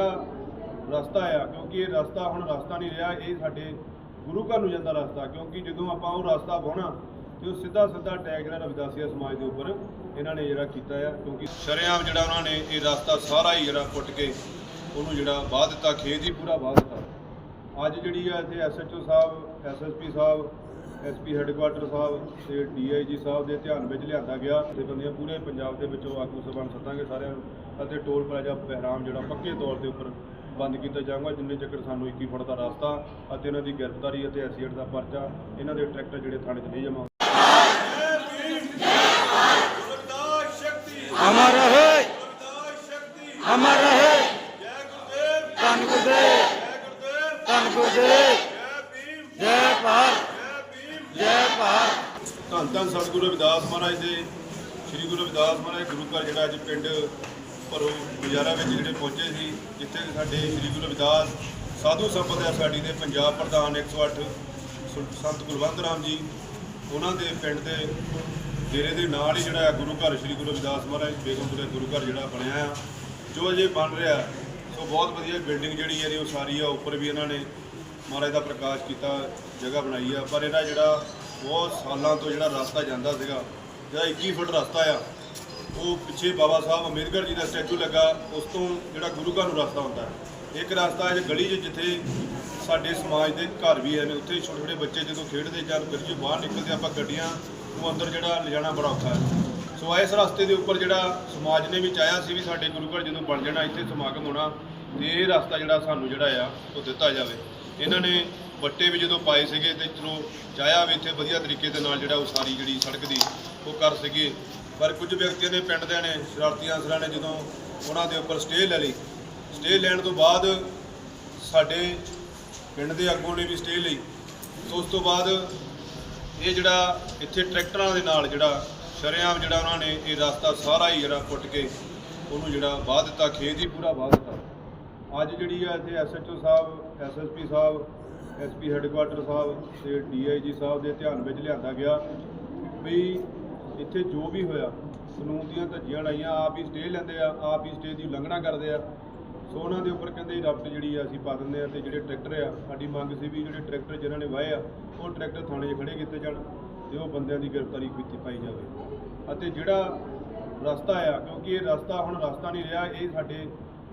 ਜਿਹੜਾ ਰਸਤਾ ਆ, ਕਿਉਂਕਿ ਇਹ ਰਸਤਾ ਹੁਣ ਰਸਤਾ ਨਹੀਂ ਰਿਹਾ, ਇਹ ਸਾਡੇ ਗੁਰੂ ਘਰ ਨੂੰ ਜਾਂਦਾ ਰਸਤਾ, ਕਿਉਂਕਿ ਜਦੋਂ ਆਪਾਂ ਉਹ ਰਸਤਾ ਵਾਹੁਣਾ ਤੇ ਉਹ ਸਿੱਧਾ ਸਿੱਧਾ ਅਟੈਕ ਜਿਹੜਾ ਰਵਿਦਾਸੀਆ ਸਮਾਜ ਦੇ ਉੱਪਰ, ਇਹਨਾਂ ਨੇ ਜਿਹੜਾ ਕੀਤਾ ਆ, ਕਿਉਂਕਿ ਸ਼ਰੇਆਮ ਜਿਹੜਾ ਉਹਨਾਂ ਨੇ ਇਹ ਰਸਤਾ ਸਾਰਾ ਹੀ ਜਿਹੜਾ ਪੁੱਟ ਕੇ ਉਹਨੂੰ ਜਿਹੜਾ ਵਾਹ ਦਿੱਤਾ, ਖੇਤ ਹੀ ਪੂਰਾ ਵਾਹ ਦਿੱਤਾ। ਅੱਜ ਜਿਹੜੀ ਆ ਇੱਥੇ ਐਸਐਚਓ ਸਾਹਿਬ ਐਸਐਸਪੀ ਸਾਹਿਬ ਐਸਪੀ ਹੈੱਡਕੁਆਟਰ ਸਾਹਿਬ ਤੇ ਡੀਆਈਜੀ ਸਾਹਿਬ ਦੇ ਧਿਆਨ ਵਿੱਚ ਲਿਆਂਦਾ ਗਿਆ ਤੇ ਬੰਦੀਆਂ ਪੂਰੇ ਪੰਜਾਬ ਦੇ ਵਿੱਚੋਂ ਆਗੂ ਸਭਾ ਨੂੰ ਸੱਦਾਂਗੇ ਸਾਰਿਆਂ ਨੂੰ ਅਤੇ ਟੋਲ ਪਲਾਜ਼ਾ ਬਹਿਰਾਮ ਜਿਹੜਾ ਪੱਕੇ ਤੌਰ ਦੇ ਉੱਪਰ ਬੰਦ ਕੀਤਾ ਜਾਊਗਾ, ਜਿੰਨੇ ਚੱਕਰ ਸਾਨੂੰ 21 ਫੁੱਟ ਦਾ ਰਸਤਾ ਅਤੇ ਇਹਨਾਂ ਦੀ ਗ੍ਰਿਫਤਾਰੀ ਅਤੇ ਐਸੀਅਟ ਦਾ ਪਰਚਾ, ਇਹਨਾਂ ਦੇ ਟਰੈਕਟਰ ਜਿਹੜੇ ਥਾਣੇ 'ਚ ਨਹੀਂ ਜਮਾ ਅਮਰ ਰਹੇ, ਅਮਰ ਰਹੇ ਧੰਨ ਗੁਰਦੇਵ ਧੰਨ ਗੁਰਦੇਵ ਜੈ ਭਾਰਤ ਜੈ ਭਾਰਤ ਧੰਨ ਧੰਨ ਸਤਿਗੁਰੂ ਰਵਿਦਾਸ ਮਹਾਰਾਜ ਦੇ, ਸ੍ਰੀ ਗੁਰੂ ਰਵਿਦਾਸ ਮਹਾਰਾਜ ਗੁਰੂ ਘਰ ਜਿਹੜਾ ਅੱਜ ਪਿੰਡ ਭਰੋ ਗੁਜਾਰਾ ਵਿੱਚ ਜਿਹੜੇ ਪਹੁੰਚੇ ਸੀ, ਜਿੱਥੇ ਸਾਡੇ ਸ੍ਰੀ ਗੁਰੂ ਰਵਿਦਾਸ ਸਾਧੂ ਸੰਪਤ ਹੈ ਸਾਡੀ ਦੇ ਪੰਜਾਬ ਪ੍ਰਧਾਨ 108 ਸੁ- ਸੰਤ ਕੁਲਵੰਤ ਰਾਮ ਜੀ, ਉਹਨਾਂ ਦੇ ਪਿੰਡ ਦੇ ਡੇਰੇ ਦੇ ਨਾਲ ਹੀ ਜਿਹੜਾ ਗੁਰੂ ਘਰ ਸ੍ਰੀ ਗੁਰੂ ਰਵਿਦਾਸ ਮਹਾਰਾਜ ਬੇਗਮਪੁਰੇ ਗੁਰੂ ਘਰ ਜਿਹੜਾ ਬਣਿਆ ਆ, ਜੋ ਅਜੇ ਬਣ ਰਿਹਾ, ਸੋ ਬਹੁਤ ਵਧੀਆ ਬਿਲਡਿੰਗ ਜਿਹੜੀ ਹੈ ਉਹ ਸਾਰੀ ਆ, ਉੱਪਰ ਵੀ ਇਹਨਾਂ ਨੇ ਮਹਾਰਾਜ ਦਾ ਪ੍ਰਕਾਸ਼ ਕੀਤਾ, ਜਗ੍ਹਾ ਬਣਾਈ ਆ, ਪਰ ਇਹਦਾ ਜਿਹੜਾ ਬਹੁਤ ਸਾਲਾਂ ਤੋਂ ਜਿਹੜਾ ਰਸਤਾ ਜਾਂਦਾ ਸੀਗਾ, ਜਿਹੜਾ 21 ਫੁੱਟ ਰਸਤਾ ਆ, ਉਹ ਪਿੱਛੇ ਬਾਬਾ ਸਾਹਿਬ ਅੰਬੇਦਕਰ ਜੀ ਦਾ ਸਟੈਚੂ ਲੱਗਾ, ਉਸ ਤੋਂ ਜਿਹੜਾ ਗੁਰੂ ਘਰ ਨੂੰ ਰਸਤਾ ਹੁੰਦਾ ਹੈ। ਇੱਕ ਰਸਤਾ ਹੈ ਗਲੀ 'ਚ, ਜਿੱਥੇ ਸਾਡੇ ਸਮਾਜ ਦੇ ਘਰ ਵੀ ਹਨ ਉੱਥੇ ਛੋਟੇ ਛੋਟੇ ਬੱਚੇ ਜਦੋਂ ਖੇਡਦੇ, ਜਾਂ ਫਿਰ ਜੇ ਬਾਹਰ ਨਿਕਲਦੇ, ਆਪਾਂ ਗੱਡੀਆਂ ਨੂੰ ਅੰਦਰ ਜਿਹੜਾ ਲਿਜਾਣਾ ਬੜਾ ਔਖਾ ਹੈ। ਸੋ ਇਸ ਰਸਤੇ ਦੇ ਉੱਪਰ ਜਿਹੜਾ ਸਮਾਜ ਨੇ ਵੀ ਚਾਹਿਆ ਸੀ ਵੀ ਸਾਡੇ ਗੁਰੂ ਘਰ ਜਦੋਂ ਬਣ ਜਾਣਾ, ਇੱਥੇ ਸਮਾਗਮ ਹੋਣਾ, ਤੇ ਇਹ ਰਸਤਾ ਜਿਹੜਾ ਸਾਨੂੰ ਜਿਹੜਾ ਆ, ਉਹ ਦਿੱਤਾ ਜਾਵੇ। ਇਹਨਾਂ ਨੇ ਵੱਟੇ ਵੀ ਜਦੋਂ ਪਾਏ ਸੀਗੇ ਤੇ ਚਲੋ ਚਾਹਿਆ ਵੀ ਇੱਥੇ ਵਧੀਆ ਤਰੀਕੇ ਦੇ ਨਾਲ ਜਿਹੜਾ ਉਹ ਸਾਰੀ ਜਿਹੜੀ ਸੜਕ ਦੀ ਉਹ ਕਰ ਸਕੇ ਪਰ ਕੁਝ ਵਿਅਕਤੀਆਂ ਨੇ, ਪਿੰਡ ਦੇ ਨੇ, ਸ਼ਰਾਰਤੀ ਅਨਸਰਾਂ ਨੇ ਜਦੋਂ ਉਹਨਾਂ ਦੇ ਉੱਪਰ ਸਟੇ ਲੈ ਲਈ, ਸਟੇ ਲੈਣ ਤੋਂ ਬਾਅਦ ਸਾਡੇ ਪਿੰਡ ਦੇ ਆਗੂ ਨੇ ਵੀ ਸਟੇ ਲਈ। ਉਸ ਤੋਂ ਬਾਅਦ ਇਹ ਜਿਹੜਾ ਇੱਥੇ ਟਰੈਕਟਰਾਂ ਦੇ ਨਾਲ ਜਿਹੜਾ ਸ਼ਰੇਆਮ ਜਿਹੜਾ ਉਹਨਾਂ ਨੇ ਇਹ ਰਸਤਾ ਸਾਰਾ ਹੀ ਜਿਹੜਾ ਪੁੱਟ ਕੇ ਉਹਨੂੰ ਜਿਹੜਾ ਵਾਹ ਦਿੱਤਾ, ਖੇਤ ਹੀ ਪੂਰਾ ਵਾਹ ਦਿੱਤਾ। ਅੱਜ ਜਿਹੜੀ ਆ ਇੱਥੇ ਐਸਐਚਓ ਸਾਹਿਬ ਐਸਐਸਪੀ ਸਾਹਿਬ ਐਸਪੀ ਹੈੱਡਕੁਆਟਰ ਸਾਹਿਬ ਤੇ ਡੀਆਈਜੀ ਸਾਹਿਬ ਦੇ ਧਿਆਨ ਵਿੱਚ ਲਿਆਂਦਾ ਗਿਆ ਵੀ ਇੱਥੇ ਜੋ ਵੀ ਹੋਇਆ, ਕਾਨੂੰਨ ਦੀਆਂ ਧੱਜੀਆਂ ਲਾਈਆਂ, ਆਪ ਹੀ ਸਟੇ ਲੈਂਦੇ ਆ, ਆਪ ਹੀ ਸਟੇ ਦੀ ਉਲੰਘਣਾ ਕਰਦੇ ਆ। ਸੋ ਉਹਨਾਂ ਦੇ ਉੱਪਰ ਕਹਿੰਦੇ ਰੱਬ ਜਿਹੜੀ ਆ, ਅਸੀਂ ਪਾ ਦਿੰਦੇ ਆ ਤੇ ਜਿਹੜੇ ਟਰੈਕਟਰ ਆ, ਸਾਡੀ ਮੰਗ ਸੀ ਵੀ ਜਿਹੜੇ ਟਰੈਕਟਰ ਜਿਨ੍ਹਾਂ ਨੇ ਵਾਏ ਆ, ਉਹ ਟਰੈਕਟਰ ਥਾਣੇ 'ਚ ਖੜੇ ਕੀਤੇ ਜਾਣ ਤੇ ਉਹ ਬੰਦਿਆਂ ਦੀ ਗ੍ਰਿਫਤਾਰੀ ਕੀਤੀ ਪਾਈ ਜਾਵੇ। ਅਤੇ ਜਿਹੜਾ ਰਸਤਾ ਆ, ਕਿਉਂਕਿ ਇਹ ਰਸਤਾ ਹੁਣ ਰਸਤਾ ਨਹੀਂ ਰਿਹਾ, ਇਹ ਸਾਡੇ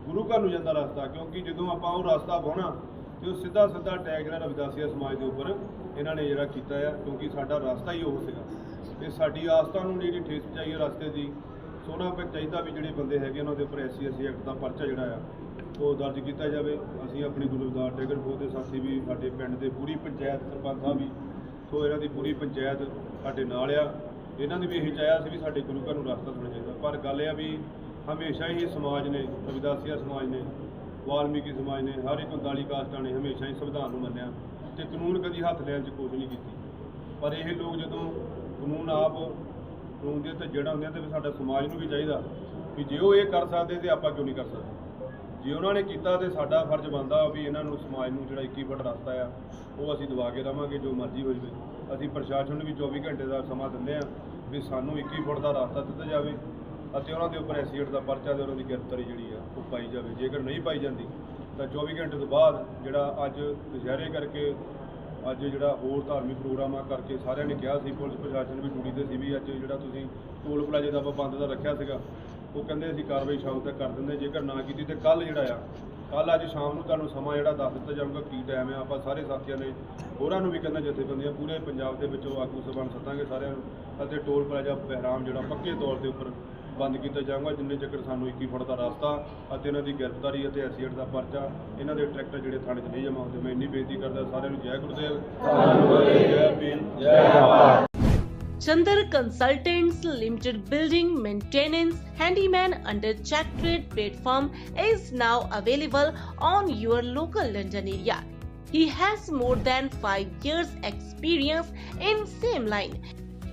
ਗੁਰੂ ਘਰ ਨੂੰ ਜਾਂਦਾ ਰਸਤਾ, ਕਿਉਂਕਿ ਜਦੋਂ ਆਪਾਂ ਉਹ ਰਸਤਾ ਵਾਹੁਣਾ ਤੇ ਉਹ ਸਿੱਧਾ ਸਿੱਧਾ ਅਟੈਕ ਜਿਹੜਾ ਰਵਿਦਾਸੀਆ ਸਮਾਜ ਦੇ ਉੱਪਰ ਇਹਨਾਂ ਨੇ ਜਿਹੜਾ ਕੀਤਾ ਆ, ਕਿਉਂਕਿ ਸਾਡਾ ਰਸਤਾ ਹੀ ਉਹ ਸੀਗਾ। ਤੇ ਸਾਡੀ ਆਸਥਾ ਨੂੰ ਜਿਹੜੀ ਠੇਸ ਪਹੁੰਚਾਈ ਹੈ ਰਸਤੇ ਦੀ, ਸੋਨਾ ਪਰ ਚਾਹੀਦਾ ਵੀ ਜਿਹੜੇ ਬੰਦੇ ਹੈਗੇ ਉਹਨਾਂ ਦੇ ਉੱਪਰ ਐਸਸੀ ਐਸਸੀ ਐਕਟ ਦਾ ਪਰਚਾ ਜਿਹੜਾ ਆ, ਉਹ ਦਰਜ ਕੀਤਾ ਜਾਵੇ। ਅਸੀਂ ਆਪਣੀ ਗੁਰੂ ਰਵਿਦਾਸ ਟੈਗਰ ਫੌਜ ਦੇ ਸਾਥੀ ਵੀ ਸਾਡੇ ਪਿੰਡ ਦੇ ਪੂਰੀ ਪੰਚਾਇਤ ਸਰਪੰਚ ਸਾਹਿਬ ਵੀ, ਸੋ ਇਹਨਾਂ ਦੀ ਪੂਰੀ ਪੰਚਾਇਤ ਸਾਡੇ ਨਾਲ ਆ। ਇਹਨਾਂ ਨੇ ਵੀ ਇਹੀ ਚਾਹਿਆ ਸੀ ਵੀ ਸਾਡੇ ਗੁਰੂ ਘਰ ਨੂੰ ਰਸਤਾ ਦੇਣਾ ਚਾਹੀਦਾ। ਪਰ ਗੱਲ ਇਹ ਆ ਵੀ ਹਮੇਸ਼ਾ ਹੀ ਸਮਾਜ ਨੇ, ਰਵਿਦਾਸੀਆ ਸਮਾਜ ਨੇ ਵਾਲਮੀਕੀ ਸਮਾਜ ਨੇ ਹਰ ਇੱਕ 39 ਕਾਸਟਾਂ ਨੇ ਹਮੇਸ਼ਾ ਹੀ ਸੰਵਿਧਾਨ ਨੂੰ ਮੰਨਿਆ ਤੇ ਕਾਨੂੰਨ ਕਦੀ ਹੱਥ ਲੈਣ 'ਚ ਕੋਸ਼ਿਸ਼ ਨਹੀਂ ਕੀਤੀ। ਪਰ ਇਹ ਲੋਕ ਜਦੋਂ ਕਾਨੂੰਨ ਆਪ ਕਾਨੂੰਨ ਦੇ ਤੇ ਜਿਹੜਾ ਹੁੰਦੀਆਂ ਤੇ ਫਿਰ ਸਾਡਾ ਸਮਾਜ ਨੂੰ ਵੀ ਚਾਹੀਦਾ ਵੀ ਜੇ ਉਹ ਇਹ ਕਰ ਸਕਦੇ ਤੇ ਆਪਾਂ ਕਿਉਂ ਨਹੀਂ ਕਰ ਸਕਦੇ? ਜੇ ਉਹਨਾਂ ਨੇ ਕੀਤਾ ਤੇ ਸਾਡਾ ਫਰਜ਼ ਬਣਦਾ ਵੀ ਇਹਨਾਂ ਨੂੰ ਸਮਾਜ ਨੂੰ ਜਿਹੜਾ 21 ਫੁੱਟ ਰਸਤਾ ਆ, ਉਹ ਅਸੀਂ ਦਵਾ ਕੇ ਦੇਵਾਂਗੇ, ਜੋ ਮਰਜ਼ੀ ਹੋ ਜਾਵੇ। ਅਸੀਂ ਪ੍ਰਸ਼ਾਸਨ ਨੂੰ ਵੀ 24 ਘੰਟੇ ਦਾ ਸਮਾਂ ਦਿੰਦੇ ਆ ਵੀ ਸਾਨੂੰ 21 ਫੁੱਟ ਦਾ ਰਸਤਾ ਦਿੱਤਾ ਜਾਵੇ। ਅਤੇ ਉਹਨਾਂ ਦੇ ਉੱਪਰ ਐਸੀਡ ਦਾ ਪਰਚਾ ਤੇ ਉਹਨਾਂ ਦੀ ਗ੍ਰਿਫਤਾਰੀ ਜਿਹੜੀ ਆ, ਉਹ ਪਾਈ ਜਾਵੇ। ਜੇਕਰ ਨਹੀਂ ਪਾਈ ਜਾਂਦੀ, ਤਾਂ 24 ਘੰਟੇ ਤੋਂ ਬਾਅਦ ਜਿਹੜਾ ਅੱਜ ਦੁਸ਼ਹਿਰੇ ਕਰਕੇ ਅੱਜ ਜਿਹੜਾ ਹੋਰ ਧਾਰਮਿਕ ਪ੍ਰੋਗਰਾਮਾਂ ਕਰਕੇ ਸਾਰਿਆਂ ਨੇ ਕਿਹਾ ਸੀ, ਪੁਲਿਸ ਪ੍ਰਸ਼ਾਸਨ ਵੀ ਡਿਊਟੀ ਤੇ ਸੀ ਵੀ ਅੱਜ ਜਿਹੜਾ ਤੁਸੀਂ ਟੋਲ ਪਲਾਜ਼ੇ ਦਾ ਆਪਾਂ ਬੰਦ ਦਾ ਰੱਖਿਆ ਸੀਗਾ, ਉਹ ਕਹਿੰਦੇ ਅਸੀਂ ਕਾਰਵਾਈ ਸ਼ਾਮ ਤੱਕ ਕਰ ਦਿੰਦੇ ਜੇਕਰ ਨਾ ਕੀਤੀ ਤੇ ਕੱਲ ਜਿਹੜਾ ਆ ਕੱਲ ਅੱਜ ਸ਼ਾਮ ਨੂੰ ਤੁਹਾਨੂੰ ਸਮਾਂ ਜਿਹੜਾ ਦੱਸ ਦਿੱਤਾ ਜਾਊਗਾ ਕੀ ਟਾਈਮ ਹੈ ਆਪਾਂ ਸਾਰੇ ਸਾਥੀਆਂ ਨੇ, ਹੋਰਾਂ ਨੂੰ ਵੀ ਕਹਿੰਦਾ ਜਥੇਬੰਦੀਆਂ, ਪੂਰੇ ਪੰਜਾਬ ਦੇ ਵਿੱਚੋਂ ਆਗੂ ਸਭਾ ਸੱਦਾਂਗੇ ਸਾਰਿਆਂ ਨੂੰ, ਅਤੇ ਟੋਲ ਪਲਾਜ਼ਾ ਪਹਿਰਾਮ ਜਿਹੜਾ ਪੱਕੇ ਤੌਰ ਦੇ ਉੱਪਰ ਬੰਦ ਕੀਤਾ ਜਾਊਗਾ ਜਿੰਨੇ ਚੱਕਰ ਸਾਨੂੰ 21 ਫੁੱਟ ਦਾ ਰਸਤਾ ਅਤੇ ਇਹਨਾਂ ਦੀ ਗ੍ਰਿਫਤਾਰੀ ਅਤੇ ਐਸੀਅਟ ਦਾ ਪਰਚਾ ਇਹਨਾਂ ਦੇ ਟਰੈਕਟਰ ਜਿਹੜੇ ਥਾਣੇ 'ਚ ਨਹੀਂ ਜਮ੍ਹਾਂ ਹੁੰਦੇ ਮੈਂ ਇੰਨੀ ਬੇਨਤੀ ਕਰਦਾ ਸਾਰਿਆਂ ਨੂੰ ਜੈ ਗੁਰਦੇਵ ਜੈ ਭੀਮ ਜੈ Bharat Chandar Consultants Limited building maintenance handyman under check trade platform is now available on your local London area. He has more than 5 years experience in same line.